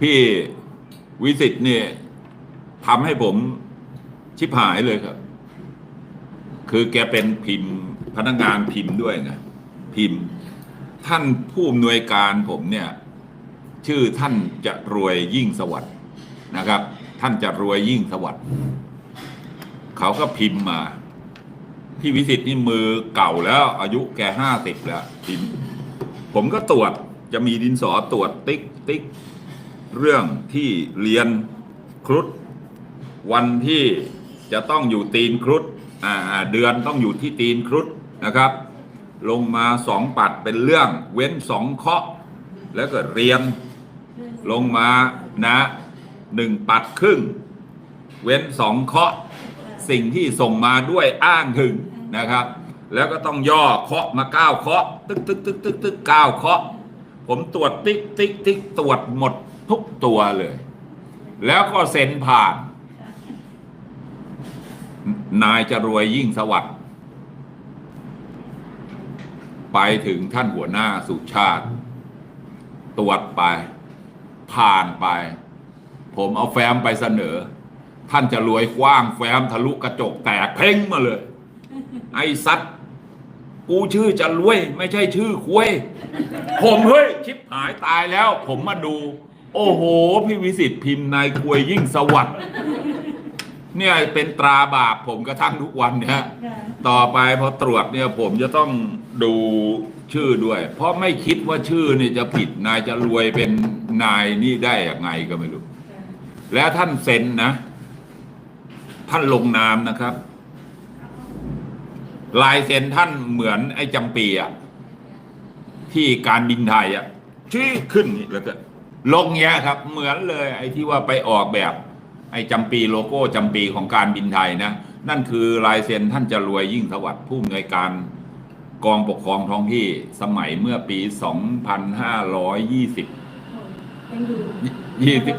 พี่วิสิตเนี่ยทำให้ผมชิบหายเลยครับ คือแกเป็นพิมพ์พนักงานพิมพ์ด้วยนะพิมพ์ ท่านผู้อำนวยการผมเนี่ย ชื่อท่านจะรวยยิ่งสวัสด์นะครับ ท่านจะรวยยิ่งสวัสด์เขาก็พิมพ์มา พี่วิสิตนี่มือเก่าแล้ว อายุแกห้าสิบแล้วพิมพ์ ผมก็ตรวจจะมีดินสอตรวจติ๊กติ๊ก เรื่องที่เรียนครุฑวันที่จะต้องอยู่ตีนครุฑเดือนต้องอยู่ที่ตีนครุฑนะครับ ลงมาสองปัดเป็นเรื่องเว้นสองเคาะ แล้วก็เรียนลงมานะหนึ่งปัดครึ่ง เว้นสองเคาะ สิ่งที่ส่งมาด้วยอ้างถึงนะครับ แล้วก็ต้องย่อเคาะมาเก้าเคาะ ตึกตึกตึกตึกตึกเก้าเคาะ ผมตรวจติ๊กติ๊กติ๊กตรวจหมด ทุกตัวเลย แล้วก็เซ็นผ่าน นายจะรวยยิ่งสวัสดิ์ไปถึงท่านหัวหน้าสุชาติ ตรวจไป ผ่านไป ผมเอาแฟ้มไปเสนอ ท่านจะรวยกว้างแฟ้มทะลุกระจกแตกเพ่งมาเลย ไอ้สัตว์กูชื่อจะรวย ไม่ใช่ชื่อคุยผมเฮ้ย ชิบหายตายแล้ว ผมมาดู โอ้โห พี่วิสิตพิมพ์นายควยยิ่งสวัสดิ์เนี่ยเป็นตราบาปผมกระทั่งทุกวันเนี่ยต่อไปพอตรวจเนี่ยผมจะต้องดูชื่อด้วย เพราะไม่คิดว่าชื่อนี่จะผิดนายจะรวยเป็นนายนี่ได้ยังไงก็ไม่รู้ แล้วท่านเซ็นนะ ท่านลงนามนะครับ ลายเซ็นท่านเหมือนไอ้จำปีอะที่การบินไทยอะชี้ขึ้นนี่แล้วก็ ลงเงี้ยครับ เหมือนเลยไอ้ที่ว่าไปออกแบบ ไอ้จำปีโลโก้จำปีของการบินไทยนะ นั่นคือลายเซ็นท่านจะรวยยิ่งสวัสดิ์ผู้อำนวยการกองปกครองท้องที่สมัยเมื่อปี 2520ยังอยู่ยี่สิบ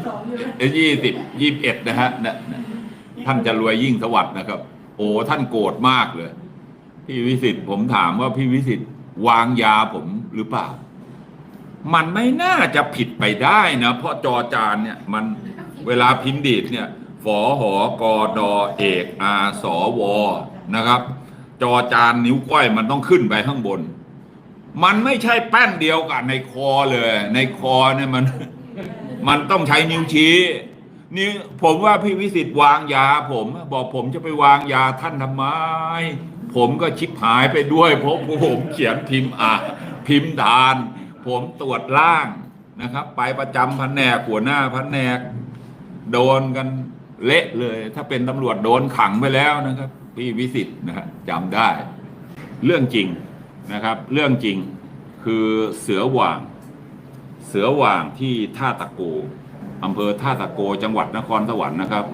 ยี่สิบยี่สิบเอ็ดนะฮะนะนะท่านจะรวยยิ่งสวัสดิ์นะครับ โอ้ท่านโกรธมากเลย พี่วิสิตผมถามว่าพี่วิสิตวางยาผมหรือเปล่า มันไม่น่าจะผิดไปได้นะ เพราะจอจานเนี่ยมันเวลาพิมพ์ดีดเนี่ยฝอหอกอดอเอกอาสอวอนะครับ จอจานนิ้วก้อยมันต้องขึ้นไปข้างบน มันไม่ใช่แป้นเดียวกับในคอเลย ในคอเนี่ยมันมันต้องใช้นิ้วชี้นี่ผมว่าพี่วิสิตวางยา ผมบอกผมจะไปวางยาท่านทำไม ผมก็ชิบหายไปด้วยเพราะผมเขียนพิมพ์อะพิมพ์ทาน ผมตรวจร่างนะครับ ไปประจำแผนกหัวหน้าแผนก โดนกันเละเลย ถ้าเป็นตำรวจโดนขังไปแล้วนะครับ พี่วิสิตนะฮะจำได้ เรื่องจริงนะครับ เรื่องจริงคือเสือหว่าง เสือหว่างที่ท่าตะโกอำเภอท่าตะโกจังหวัดนครสวรรค์นะครับ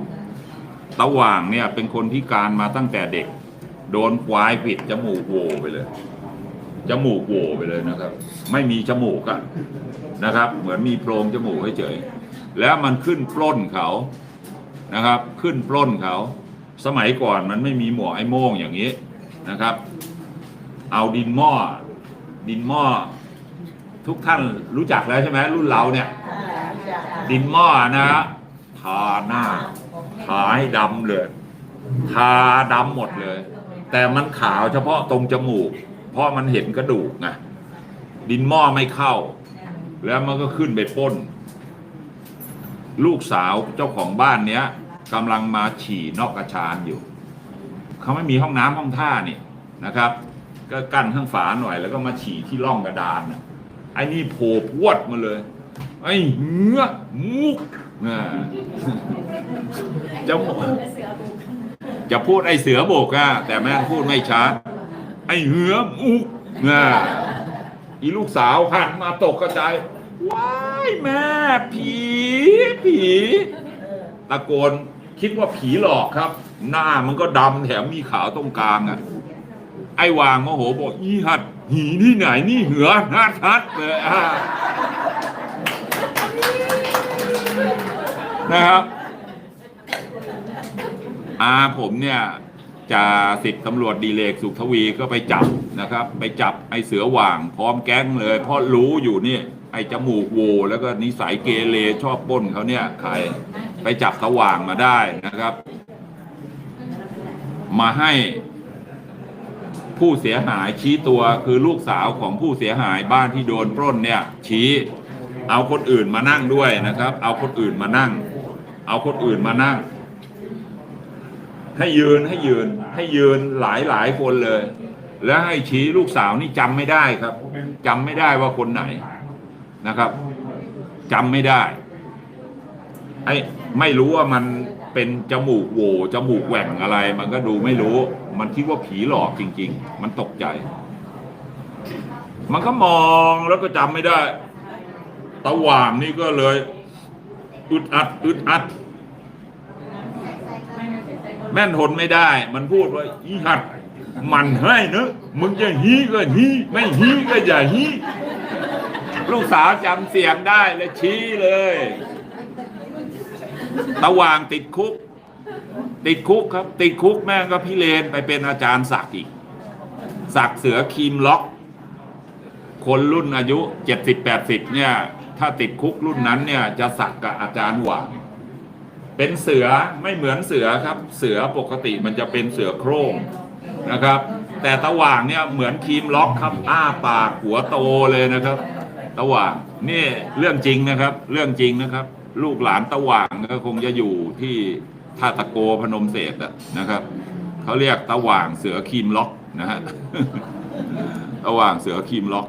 ตะหว่างเนี่ยเป็นคนพิการมาตั้งแต่เด็ก โดนควายปิดจมูกโวไปเลย จมูกโหวไปเลยนะครับ ไม่มีจมูกอะนะครับ เหมือนมีโพรงจมูกเฉยๆแล้วมันขึ้นปล้นเขานะครับ ขึ้นปล้นเขา สมัยก่อนมันไม่มีหมวกไอ้โม่งอย่างนี้นะครับ เอาดินหม้อ ดินหม้อ ทุกท่านรู้จักแล้วใช่ไหมรุ่นเราเนี่ย ดินหม้อนะฮะทาหน้าทาให้ดำเลยทาดำหมดเลย แต่มันขาวเฉพาะตรงจมูกเพ ราะมันเห็นกระดูกไงดินหม้อไม่เข้า แล้วมันก็ขึ้นไปปล้น ลูกสาวเจ้าของบ้านเนี้ยกำลังมาฉี่นอกกระชานอยู่ เขาไม่มีห้องน้ำห้องท่านี่นะครับ ก็กั้นข้างฝาหน่อย แล้วก็มาฉี่ที่ร่องกระดานน่ะไอ้นี่โผล่พรวดมาเลย ไอ้เหือมุกอ่าจะบอกจะพูดไอ้เสือโบกอะแต่แม่งพูดไม่ชัด ไอ้เหือมุกอ่าอีลูกสาวหันมาตกกระจายว้ายแม่ผีผีตะโกนคิดว่าผีหลอกครับ หน้ามันก็ดำแถมมีขาวตรงกลางอะ ไอ้วางโมโหบอกอีหัด หีที่ไหนนี่เหือฮัดฮัดเลยอ่านะครับอาผมเนี่ย จะสิบตำรวจดีเลกสุขทวีก็ไปจับนะครับ ไปจับไอ้เสือหว่าง พร้อมแก๊งเลย เพราะรู้อยู่นี่ ไอ้จมูกโว แล้วก็นิสัยเกเรชอบปล้นเขาเนี่ยใครไปจับสว่างมาได้นะครับ มาให้ผู้เสียหายชี้ตัวคือลูกสาวของผู้เสียหายบ้านที่โดนปล้นเนี่ย ชี้เอาคนอื่นมานั่งด้วยนะครับ เอาคนอื่นมานั่ง เอาคนอื่นมานั่ง ให้ยืนให้ยืน ให้ยืนหลายหลายคนเลย แล้วให้ชี้ลูกสาวนี่จำไม่ได้ครับจำไม่ได้ว่าคนไหนนะครับจำไม่ได้ไอ้ไม่รู้ว่ามันเป็นจมูกโหวจมูกแหว่งอะไร มันก็ดูไม่รู้ มันคิดว่าผีหลอกจริง ๆ มันตกใจ มันก็มองแล้วก็จำไม่ได้ตะหว่างนี่ก็เลยอึดอัดอึดอัด แม่นทนไม่ได้ มันพูดว่าอีหัดมันให้เนอะมึงจะฮีก็ฮีไม่ฮีก็อย่าฮีลูกสาวจำเสียงได้เลยชี้เลยตะวางติดคุก ติดคุกครับ ติดคุกแม่งก็พิเรนไปเป็นอาจารย์ศักดิ์อีกศักดิ์เสือคีมล็อก คนรุ่นอายุเจ็ดสิบแปดสิบเนี่ย ถ้าติดคุกรุ่นนั้นเนี่ยจะสักกับอาจารย์หว่าง เป็นเสือไม่เหมือนเสือครับ เสือปกติมันจะเป็นเสือโคร่งนะครับ แต่ตะหว่างเนี่ยเหมือนครีมล็อกครับอ้าปากหัวโตเลยนะครับ ตะหว่างนี่เรื่องจริงนะครับ เรื่องจริงนะครับ ลูกหลานตะหว่างก็คงจะอยู่ที่ท่าตะโกพนมเศษนะครับเขาเรียกตะหว่างเสือครีมล็อกนะฮะตะหว่างเสือครีมล็อก